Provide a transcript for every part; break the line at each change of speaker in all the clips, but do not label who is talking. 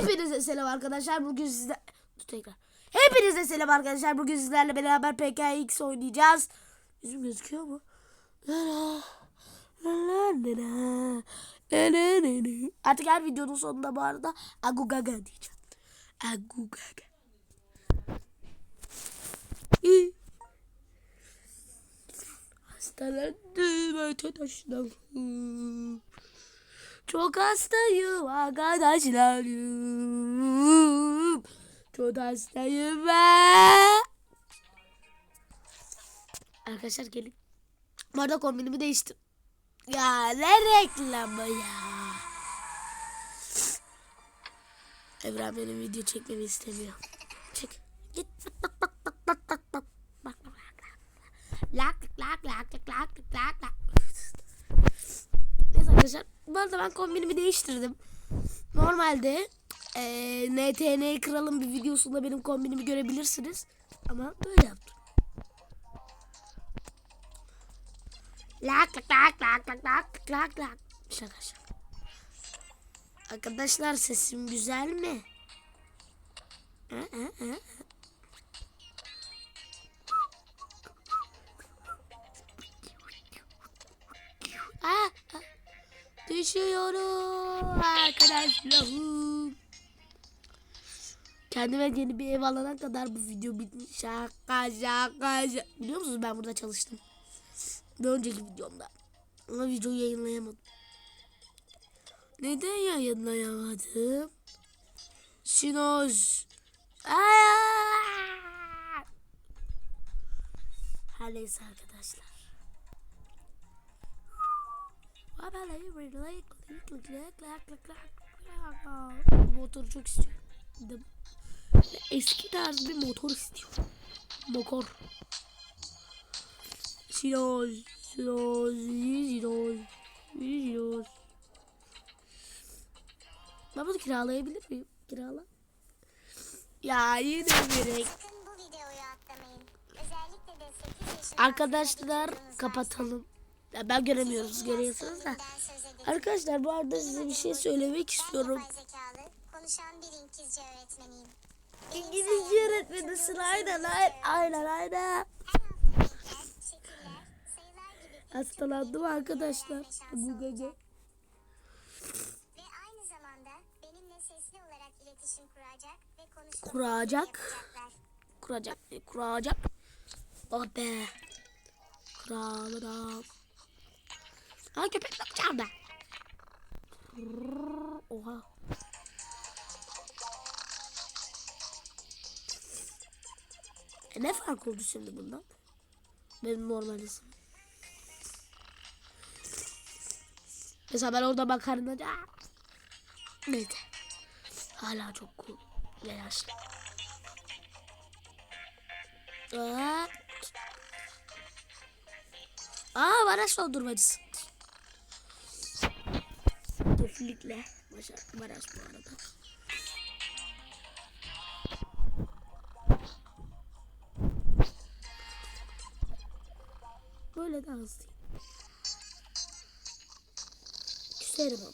Hepinize selam arkadaşlar. Bugün sizler... Tekrar. Hepinize selam arkadaşlar. Bugün sizlerle beraber PKX oynayacağız. Yüzüm gözüküyor mu? Artık her videonun sonunda bu arada Agugaga diyeceğim. Agugaga. Hastalandım arkadaşlarım. Çok hastayım arkadaşlarım. Çok hastayım ben. Arkadaşlar gelin. Bu arada kombinimi değiştim. Ya ne reklamı ya. Evren benim video çekmemi istemiyor. Çek. Git. Bak bak bak bak bak bak. Bak bak bak. Lak lak lak lak lak lak lak. Neyse arkadaşlar. Bu arada ben kombinimi değiştirdim. Normalde eee NTN Kral'ın bir videosunda benim kombinimi görebilirsiniz. Ama böyle yaptım. Lak lak lak lak lak lak lak lak. Şaka şaka. Arkadaşlar sesim güzel mi? Hı, hı, hı. Ah. Düşüyorum arkadaşlarım. Kendime yeni bir ev alana kadar bu video bitmiş. Şaka şaka şaka. Biliyor musunuz ben burada çalıştım. Bir önceki videomda. Ama videoyu yayınlayamadım. Neden yayınlayamadım? Şinoz. Her neyse arkadaşlar. Motoru çok istiyorum. Eski tarz bir motor istiyorum. Motor. Siloz, siloz, siloz, siloz. Ben bunu kiralayabilir miyim? Kirala. Ya yine bir
Sakın bu videoyu atlamayın. Özellikle de 8 yaşında
Arkadaşlar kapatalım. Ya ben göremiyoruz görüyorsunuz da. Arkadaşlar bu arada size bir şey söylemek istiyorum.
İngilizce öğretmeniyim.
İngilizce öğretmenisin aynen aynen aynen Hastalandım arkadaşlar bu gece.
kuracak
Kuracak. Kuracak. Oh be. Kralım. Ha köpek bakacağım ben. Oha. E ne fark oldu şimdi bundan? Benim normal hızım. Mesela ben orada bakarım Aa! neyse. Hala çok cool ve yaşlı. Aa, Aa baraj doldurmacısı. Kesinlikle baraj bu arada. Böyle de hızlıyım. Küserim ama.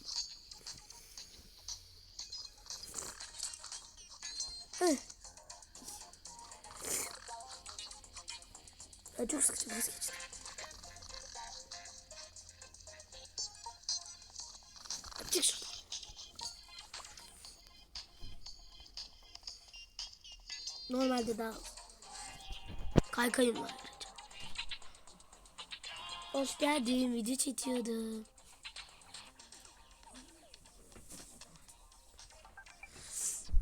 Heh. Çok sıkıcı vazgeçtim. Normalde daha kaykayım var. Hoş geldin. Video çekiyordum.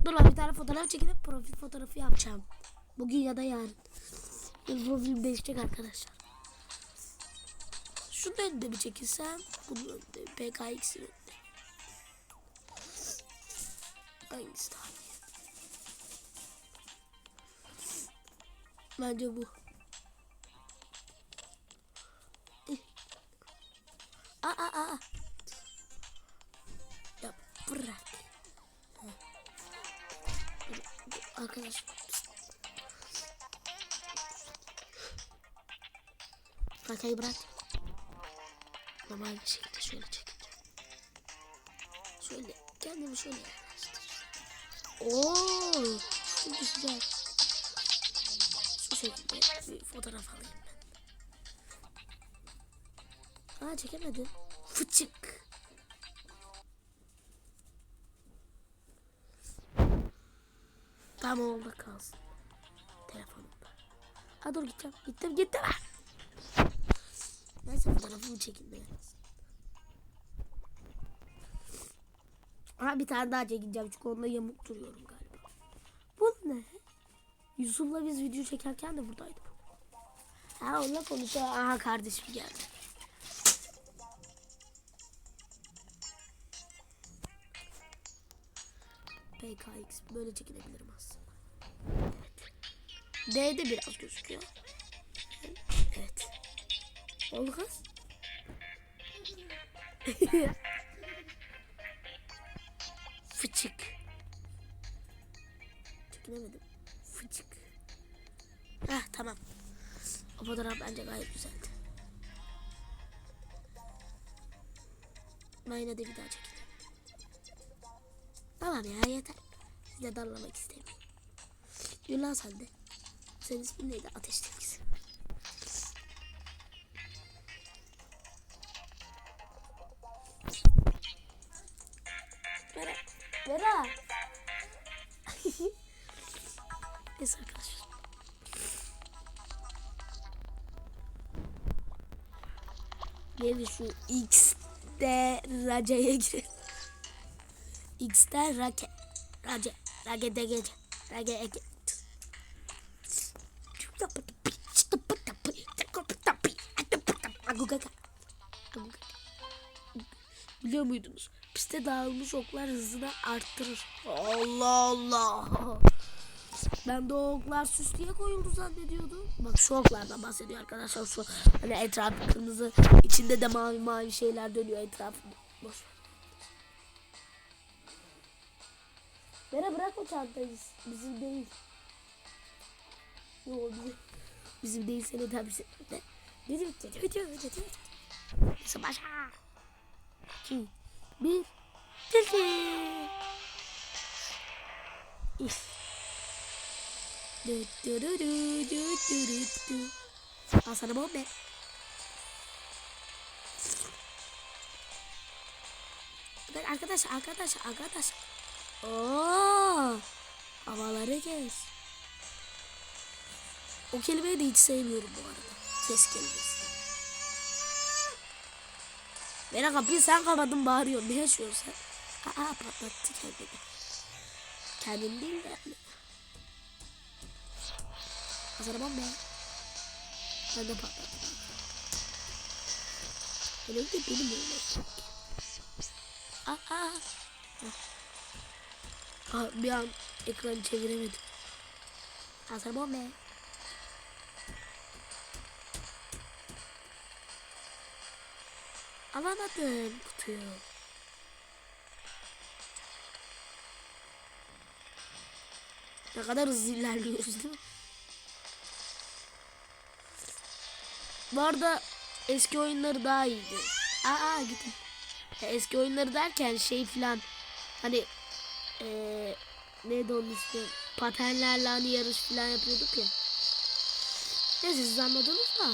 Dur ben bir tane fotoğraf çekip profil fotoğrafı yapacağım. Bugün ya da yarın. Benim profilim değişecek arkadaşlar. Şunun önünde mi çekilsem? Bunun önünde. PKX'in önünde. Hangisi daha Bence bu. Aa aa. Ya bırak. Arkadaş. Kakayı bırak. Normal bir şekilde şöyle çekeceğim. Şöyle kendimi şöyle yerleştireceğim. Oo, çok güzel. Şekilde bir fotoğraf alayım ben. Aa çekemedim. Fıçık. Tamam orada kalsın. Telefonumda. Ha dur gideceğim. Gittim gittim. Neyse fotoğrafımı çekin biraz. Ha bir tane daha çekeceğim çünkü onunla yamuk duruyorum galiba. Bu ne? Yusuf'la biz video çekerken de buradaydı bu. Ha onunla konuşuyor. Aha kardeşim geldi. PKX böyle çekilebilirim aslında. D'de biraz gözüküyor. Evet. Kız. Fıçık. Çekinemedim. Heh tamam. O fotoğraf bence gayet güzeldi. Ben yine de bir daha çekeyim. Tamam ya yeter. Size darlamak istemiyorum. Yürü lan sen. Senin ismin neydi? Ateş tepkisi. Vera. Vera. Neyse arkadaşlar. Gelin şu X'de Raca'ya girelim. X'de Rake. Race. Rage de gece. Rage ege. Biliyor muydunuz? Piste dağılmış oklar hızını arttırır. Allah Allah. Ben de o oklar süs diye koyuldu zannediyordum. Bak şu oklardan bahsediyor arkadaşlar. Şu hani etrafı kırmızı, içinde de mavi mavi şeyler dönüyor etrafında. Boş ver. Vera bırak o çantayı. Bizim değil. Yo bizim, bizim değil seni bizim de. Dedim dedim dedim dedim. Başa. İki, bir. Du du du du du du du du. Al sana bombe. Bak arkadaş arkadaş arkadaş. Oo, havaları kes. O kelimeyi de hiç sevmiyorum bu arada. Ses kelimesi. Bana kapıyı sen kapadın bağırıyorsun. Ne yaşıyorsun sen? Aa patlattı kendini. Kendini değil de. Hazırlamam be. Ben de patlattım. Öyle de benim öyle. Aa, aa. Bir an ekranı çeviremedim. Hazırlamam be. Alamadım kutuyu. Ne kadar hızlı ilerliyoruz değil mi? Bu arada eski oyunları daha iyiydi. Aa gittim. Eski oyunları derken şey filan hani eee neydi onun ismi? Patenlerle hani yarış filan yapıyorduk ya. Neyse siz anladınız da.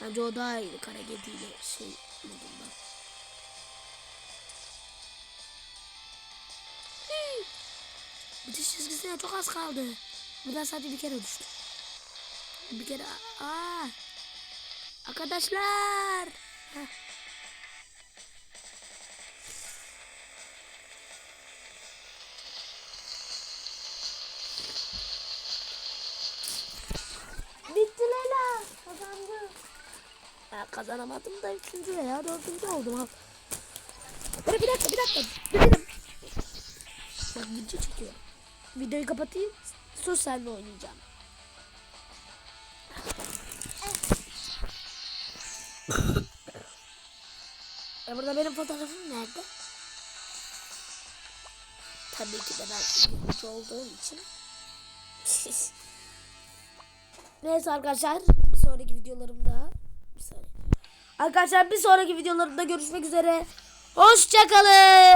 Bence o daha iyiydi kara kediyle şey modunda. Bitiş çizgisine çok az kaldı. Buradan sadece bir kere düştü. Bir kere aa. Arkadaşlar. Heh. Kazanamadım da üçüncü veya dördüncü oldum ha. Bir, bir dakika bir dakika. Bir, bir, Bak video çekiyorum. Videoyu kapatayım. Sus senle oynayacağım. e burada benim fotoğrafım nerede? Tabii ki de ben oyuncu olduğum için. Neyse arkadaşlar bir sonraki videolarımda bir saniye. Arkadaşlar bir sonraki videolarımda görüşmek üzere. Hoşçakalın.